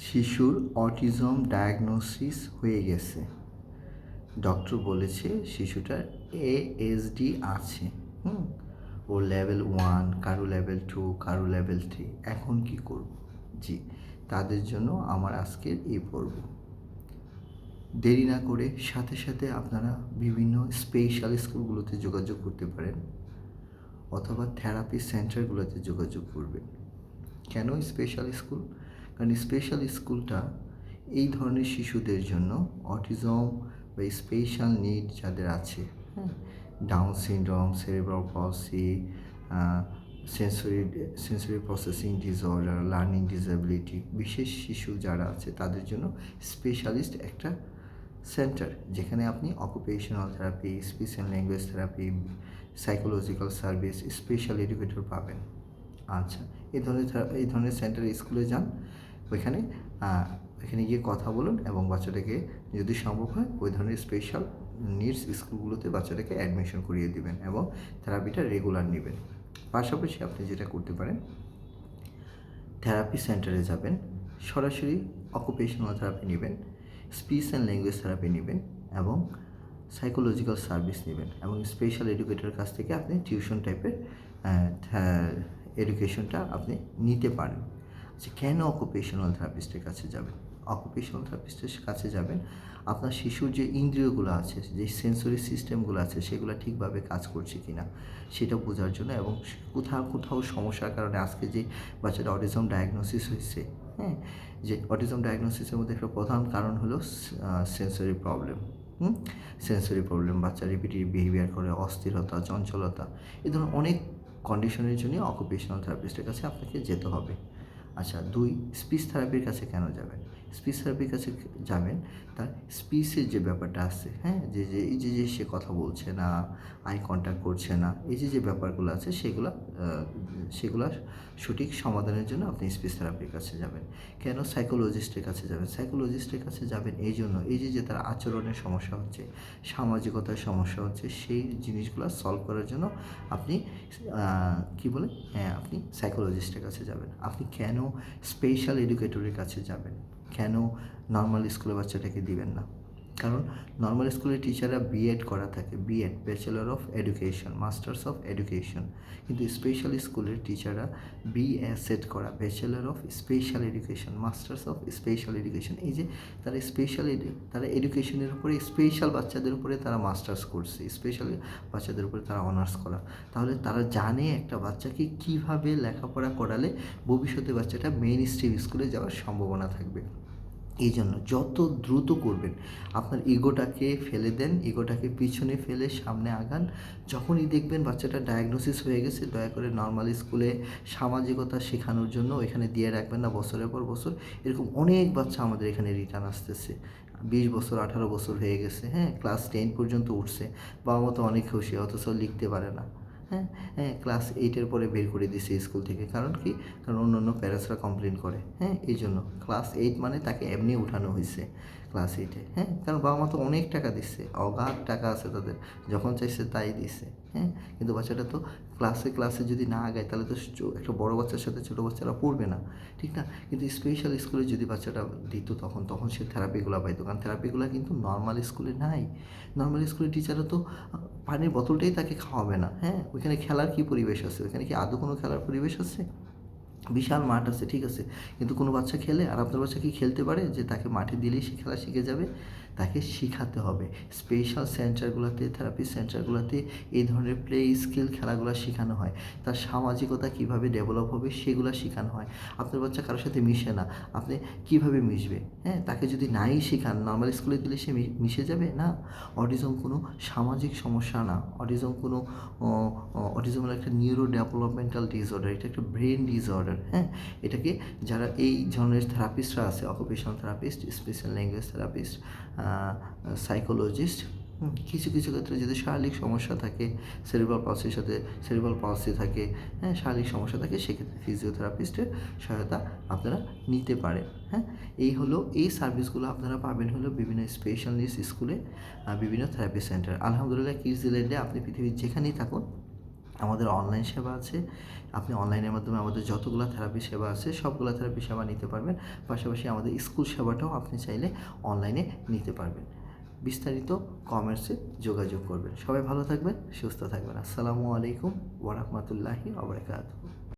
শিশুর autism diagnosis হয়ে গেছে। ডক্টর বলেছে শিশুটার এএসডি আছে, হুম? ও লেভেল ওয়ান কারও লেভেল টু কারও লেভেল থ্রি এখন কি করব? জি, তাদের জন্য আমার আজকের এই পর্ব। দেরি না করে সাথে সাথে আপনারা বিভিন্ন স্পেশাল স্কুলগুলোতে যোগাযোগ করতে পারেন অথবা থেরাপি সেন্টারগুলোতে যোগাযোগ করবেন। কেন স্পেশাল স্কুল কারণ স্পেশাল স্কুলটা এই ধরনের শিশুদের জন্য অটিজম বা স্পেশাল নিড যাদের আছে হ্যাঁ Down syndrome cerebral palsy sensory sensory processing disorder learning disability বিশেষ শিশু যারা আছে তাদের জন্য স্পেশালিস্ট একটা সেন্টার যেখানে আপনি occupational therapy speech and language therapy psychological service special educator পাবেন। আচ্ছা এই ধরনের এই ধরনের সেন্টারে স্কুলে যান। ওইখানে ওইখানে গিয়ে কথা বলুন এবং বাচ্চাটাকে যদি সম্ভব হয় ওই ধরনের স্পেশাল নিডস স্কুলগুলোতে বাচ্চাটাকে অ্যাডমিশন করিয়ে দিবেন এবং থেরাপিটা রেগুলার নেবেন। পাশাপাশি আপনি যেটা করতে পারেন থেরাপি সেন্টারে যাবেন, সরাসরি অকুপেশনাল থেরাপি নেবেন স্পিচ অ্যান্ড ল্যাঙ্গুয়েজ থেরাপি নেবেন এবং সাইকোলজিক্যাল সার্ভিস নেবেন এবং স্পেশাল এডুকেটরের কাছ থেকে আপনি টিউশন টাইপের এডুকেশনটা আপনি নিতে পারেন। আচ্ছা কেন অকুপেশনাল থেরাপিস্টের কাছে যাবেন? অকুপেশনাল থেরাপিস্টের কাছে যাবেন, আপনার শিশুর যে ইন্দ্রিয়গুলো আছে, যে সেন্সরি সিস্টেমগুলো আছে, সেগুলো ঠিকভাবে কাজ করছে কি না সেটা বোঝার জন্য এবং কোথাও কোথাও সমস্যার কারণে আজকে যে বাচ্চাটা অটিজম ডায়াগনোসিস হয়েছে হ্যাঁ? যে অটিজম ডায়াগনোসিসের মধ্যে একটা প্রধান কারণ হলো সেন্সরি প্রবলেম হুম? সেন্সরি প্রবলেম বাচ্চা রিপিটিভ বিহেভিয়ার করে, অস্থিরতা, চঞ্চলতা এই ধরনের অনেক কন্ডিশনের জন্য অকুপেশনাল থেরাপিস্টের কাছে আপনাকে যেতে হবে। আচ্ছা দুই স্পিচ থেরাপির কাছে কেন যাবেন? স্পিচ থেরাপির কাছে যাবেন, তার স্পিচের যে ব্যাপারটা আছে হ্যাঁ? যে যে, এই যে যে সে কথা বলছে না, আই কন্ট্যাক্ট করছে না, এই যে যে ব্যাপারগুলো আছে, সেগুলো সেগুলো সঠিক সমাধানের জন্য আপনি স্পিচ থেরাপির কাছে যাবেন। কেন সাইকোলজিস্টের কাছে যাবেন? সাইকোলজিস্টের কাছে যাবেন এই জন্য, এই যে যে তার আচরণের সমস্যা হচ্ছে, সামাজিকতার সমস্যা হচ্ছে, সেই জিনিসগুলো সলভ করার জন্য আপনি কি বলে? হ্যাঁ আপনি সাইকোলজিস্টের কাছে যাবেন। আপনি কেন স্পেশাল এডুকেটরের কাছে যাবেন? কেন নর্মাল স্কুলে বাচ্চাটাকে দিবেন না কারণ নর্মাল স্কুলের টিচাররা বিএড করা থাকে BEd bachelor of education masters of education কিন্তু স্পেশাল স্কুলের টিচাররা বিএসএড করা bachelor of special education masters of special education এই যে তারা স্পেশাল তারা এডুকেশনের উপরে স্পেশাল বাচ্চাদের উপরে তারা মাস্টার্স করছে স্পেশাল বাচ্চাদের উপরে তারা অনার্স করা। তাহলে তারা জানে একটা বাচ্চাকে কীভাবে লেখাপড়া করালে ভবিষ্যতে বাচ্চাটা মেইন স্ট্রিম স্কুলে যাওয়ার সম্ভাবনা থাকবে। এই জন্য যত দ্রুত করবেন, আপনার ইগোটাকে ফেলে দেন, ইগোটাকে পিছনে ফেলে সামনে আগান। যখনই দেখবেন বাচ্চাটা ডায়াগনোসিস হয়ে গেছে, দয়া করে নর্মাল স্কুলে সামাজিকতা শেখানোর জন্য এখানে দিয়ে রাখবেন না বছরের পর বছর। এরকম অনেক বাচ্চা আমাদের এখানে রিটার্ন আসতেছে। বিশ বছর, আঠারো বছর হয়ে গেছে হ্যাঁ? ক্লাস টেন পর্যন্ত উঠছে। বাবা মতো অনেক খুশি, অথচ লিখতে পারে না। হ্যাঁ হ্যাঁ ক্লাস এইটের পরে বের করে দিছে স্কুল থেকে। কারণ কি? কারণ অন্য অন্য প্যারেন্টসরা কমপ্লেন করে হ্যাঁ এই জন্য। ক্লাস এইট মানে তাকে এমনি উঠানো হয়েছে ক্লাস এইটে হ্যাঁ কারণ বাবা মা তো অনেক টাকা দিচ্ছে, অগাধ টাকা আছে তাদের, যখন চাইছে তাই দিচ্ছে হ্যাঁ কিন্তু বাচ্চাটা তো ক্লাসে ক্লাসে যদি না আগায়, তাহলে তো একটা বড় বাচ্চার সাথে ছোটো বাচ্চারা পড়বে না, ঠিক না? কিন্তু স্পেশাল স্কুলে যদি বাচ্চাটা দিত তখন তখন সে থেরাপিগুলো পাইতো, কারণ থেরাপিগুলো কিন্তু নর্মাল স্কুলে নাই। নর্মাল স্কুলের টিচাররা তো পানির বোতলটাই তাকে খাওয়াবে না হ্যাঁ? ওইখানে খেলার কি পরিবেশ আছে? ওইখানে কি আদৌ কোনো খেলার পরিবেশ আছে? বিশাল মাঠ আছে, ঠিক আছে। কিন্তু কোনো বাচ্চা খেলে, আর আপনার বাচ্চা কি খেলতে পারে? যে তাকে মাঠে দিলেই সে খেলা শিখে যাবে। তাকে শেখাতে হবে। স্পেশাল সেন্টারগুলোতে থেরাপি সেন্টারগুলোতে এই ধরনের প্লে স্কিল খেলাগুলো শেখানো হয়। তার সামাজিকতা কীভাবে ডেভেলপ হবে সেগুলো শেখানো হয়। আপনার বাচ্চা কারোর সাথে মিশে না, আপনি কীভাবে মিশবে? হ্যাঁ তাকে যদি নাই শেখান নর্মাল স্কুলে দিলে সে মিশে যাবে? না। অটিজম কোনো সামাজিক সমস্যা না। অটিজম কোনো অটিজম একটা নিউরো ডেভেলপমেন্টাল ডিসঅর্ডার এটা একটা ব্রেন ডিসঅর্ডার হ্যাঁ? এটাকে যারা এই ধরনের থেরাপিস্টরা আছে occupational therapist special language therapist psychologist কিছু কিছু ক্ষেত্রে যদি শারীরিক সমস্যা থাকে সেরিব্রাল পালসির সাথে সেরিব্রাল পালসি থাকে হ্যাঁ শারীরিক সমস্যা থাকে, সেক্ষেত্রে ফিজিওথেরাপিস্টের সহায়তা আপনারা নিতে পারেন হ্যাঁ। এই হলো, এই সার্ভিসগুলো আপনারা পাবেন হলো বিভিন্ন স্পেশালিস্ট স্কুলে বিভিন্ন থেরাপি সেন্টার আলহামদুলিল্লাহ কিডসল্যান্ডে আপনি পৃথিবীর যেখানেই থাকুন আমাদের অনলাইন সেবা আছে। আপনি অনলাইনের মাধ্যমে আমাদের যতগুলো থেরাপি সেবা আছে, সবগুলো থেরাপি সেবা নিতে পারবেন। পাশাপাশি আমাদের স্কুল সেবাটাও আপনি চাইলে অনলাইনে নিতে পারবেন। বিস্তারিত কমার্সে যোগাযোগ করবেন। সবাই ভালো থাকবেন, সুস্থ থাকবেন। আসসালামু আলাইকুম ওরহমতুল্লাহি আবরকাত